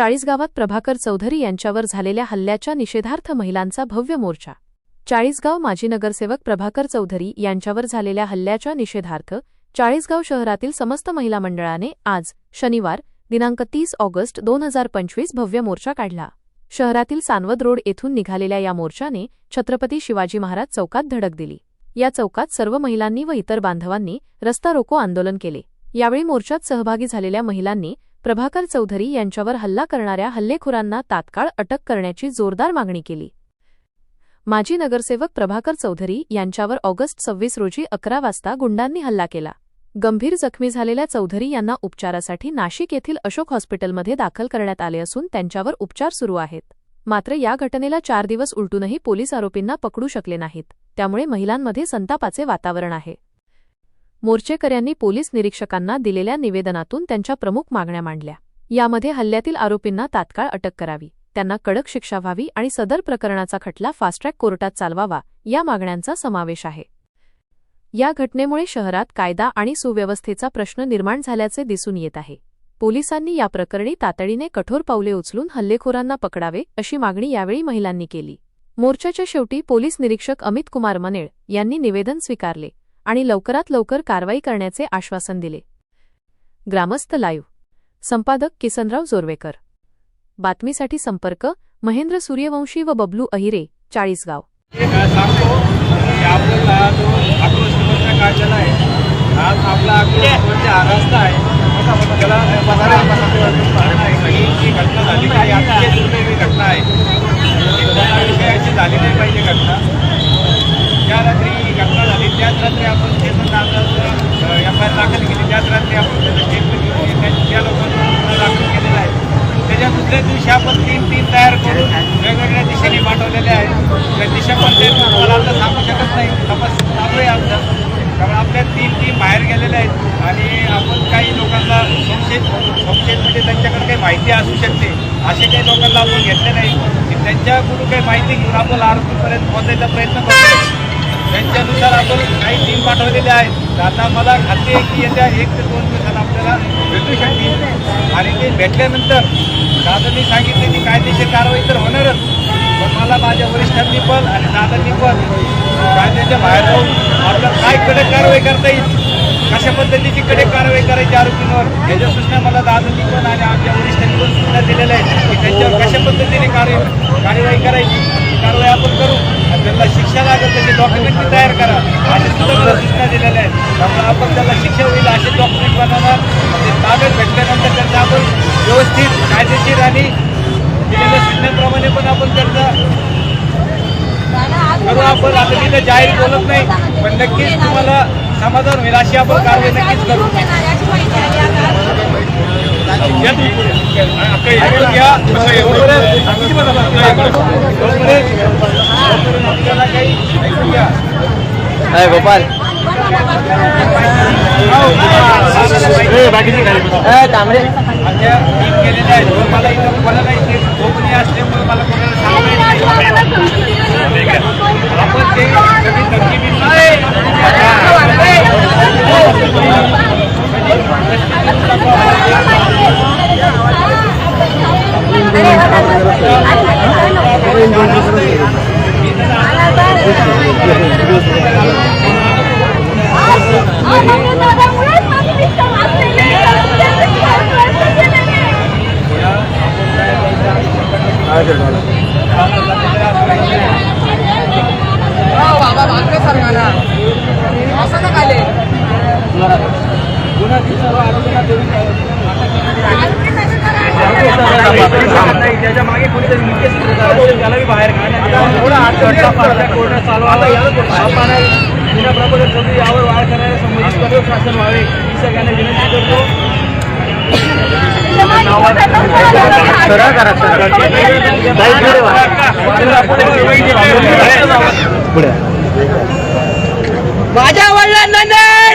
चाळीसगावात प्रभाकर चौधरी यांच्यावर झालेल्या हल्ल्याच्या निषेधार्थ महिलांचा भव्य मोर्चा. चाळीसगाव माजी नगरसेवक प्रभाकर चौधरी यांच्यावर झालेल्या हल्ल्याच्या निषेधार्थ चाळीसगाव शहरातील समस्त महिला मंडळाने आज शनिवार दिनांक तीस ऑगस्ट दोन हजार पंचवीस भव्य मोर्चा काढला. शहरातील सानवद रोड येथून निघालेल्या या मोर्चाने छत्रपती शिवाजी महाराज चौकात धडक दिली. या चौकात सर्व महिलांनी व इतर बांधवांनी रस्ता रोको आंदोलन केले. यावेळी मोर्चात सहभागी झालेल्या महिलांनी प्रभाकर चौधरी यांच्यावर हल्ला करणाऱ्या हल्लेखोरांना तात्काळ अटक करण्याची जोरदार मागणी केली. माजी नगरसेवक प्रभाकर चौधरी यांच्यावर ऑगस्ट सव्वीस रोजी अकरा वाजता गुंडांनी हल्ला केला. गंभीर जखमी झालेल्या चौधरी यांना उपचारासाठी नाशिक येथील अशोक हॉस्पिटलमध्ये दाखल करण्यात आले असून त्यांच्यावर उपचार सुरू आहेत. मात्र या घटनेला चार दिवस उलटूनही पोलीस आरोपींना पकडू शकले नाहीत. त्यामुळे महिलांमध्ये संतापाचे वातावरण आहे. मोर्चेकऱ्यांनी पोलीस निरीक्षकांना दिलेल्या निवेदनातून त्यांच्या प्रमुख मागण्या मांडल्या. यामध्ये हल्ल्यातील आरोपींना तात्काळ अटक करावी त्यांना कडक शिक्षा व्हावी आणि सदर प्रकरणाचा खटला फास्ट्रॅक कोर्टात चालवावा या मागण्यांचा समावेश आहे. या घटनेमुळे शहरात कायदा आणि सुव्यवस्थेचा प्रश्न निर्माण झाल्याचे दिसून येत आहे. पोलिसांनी या प्रकरणी तातडीने कठोर पावले उचलून हल्लेखोरांना पकडावे अशी मागणी यावेळी महिलांनी केली. मोर्चाच्या शेवटी पोलीस निरीक्षक अमित कुमार मनेळ यांनी निवेदन स्वीकारले. आणि लवकरात लवकर कारवाई करण्याचे आश्वासन दिले. ग्रामस्थ लाईव्ह. संपादक किसनराव जोरवेकर. बातमीसाठी संपर्क महेंद्र सूर्यवंशी व बबलू अहिरे चाळीसगाव. एक सांगतो? की आपल्याला जो आक्रोश मोर्चा काढलेला आहे आज आपला आक्रोश मोर्चा हा रस्ता आहे त्याला बघायला ही जी घटना झाली आहे अतिशय दुर्दैवी घटना आहे कोणत्या विषयाची झाली नाही पाहिजे घटना ज्या रात्री ही घटना झाली त्याच रात्री आपण स्टेशन दाखल दाखल केली. त्याच रात्री आपण त्याचं स्टेटमेंट घेऊन त्या- त्या लोकांना गुन्हा दाखल केलेला आहे. त्याच्या दुसऱ्या दिवशी आपण तीन तीन तयार करून वेगवेगळ्या दिशेने पाठवलेल्या आहेत. त्या दिशा पण ते तुम्हाला आता सांगू शकत नाही. तपास चालू आहे आमचा. कारण आपल्या तीन टीम बाहेर गेलेल्या आहेत. आणि आपण काही लोकांना संशयित संशयित म्हणजे त्यांच्याकडे काही माहिती असू शकते. असे काही लोकांना आपण घेतले नाही. त्यांच्याकडून काही माहिती घेऊन आपण आरोपीपर्यंत पोहोचायचा प्रयत्न करतो त्यांच्यानुसार आपण काही टीम पाठवलेल्या आहेत. तर आता मला खात्री आहे की येत्या एक ते दोन दिवसात आपल्याला भेटू शकतील. आणि ते भेटल्यानंतर दादांनी सांगितले की कायदेशीर कारवाई तर होणारच. पण मला माझ्या वरिष्ठांनी पण आणि दादांनी पण कायद्याच्या बाहेर जाऊन आपल्याला काय कडक कारवाई करता येईल कशा पद्धतीची कडक कारवाई करायची आरोपींवर याच्या सूचना मला दादांनी पण आणि आमच्या वरिष्ठांनी पण सूचना दिलेल्या आहेत की त्यांच्यावर कशा पद्धतीने कार्य कार्यवाही करायची कारवाई आपण करू आणि त्यांना शिक्षा लागेल त्याचे डॉक्युमेंट तयार करा अशा सुद्धा मला सूचना दिलेल्या आहेत त्यामुळे आपण त्याला शिक्षा होईल असे डॉक्युमेंट बनवणार ते ताब्यात भेटल्यानंतर त्यांचा आपण व्यवस्थित कायदेशीर आणि दिलेल्या सूचनेप्रमाणे पण आपण त्यांचा करू आपण आता तर जाहीर बोलत नाही पण नक्कीच तुम्हाला समाधान होईल अशी आपण कारवाई नक्कीच करू या तुम्ही पुढे. अक्का ऐकून घ्या. तोपर्यंत- तोपर्यंत- तोपर्यंत आपल्याला काही ऐकून घ्या. गोपाल तांबडे माझ्या टीम गेलेल्या आहेत पण मला इथं कोणाला इथे गोपनीय असल्यामुळे मला कोणाला सांगता येत नाही आपण ते कधी गुन्हा दिवसावर आरोपीला देऊन नाही त्याच्यामागे कोणीतरी मुख्य सूत्रधार असेल, त्यालाही बाहेर काढण्यात यावं. एवढा आठवड्याचा पाठलाग शासन व्हावे. ही सगळ्यांना विनंती करतो. माझ्या वडिलांना न्याय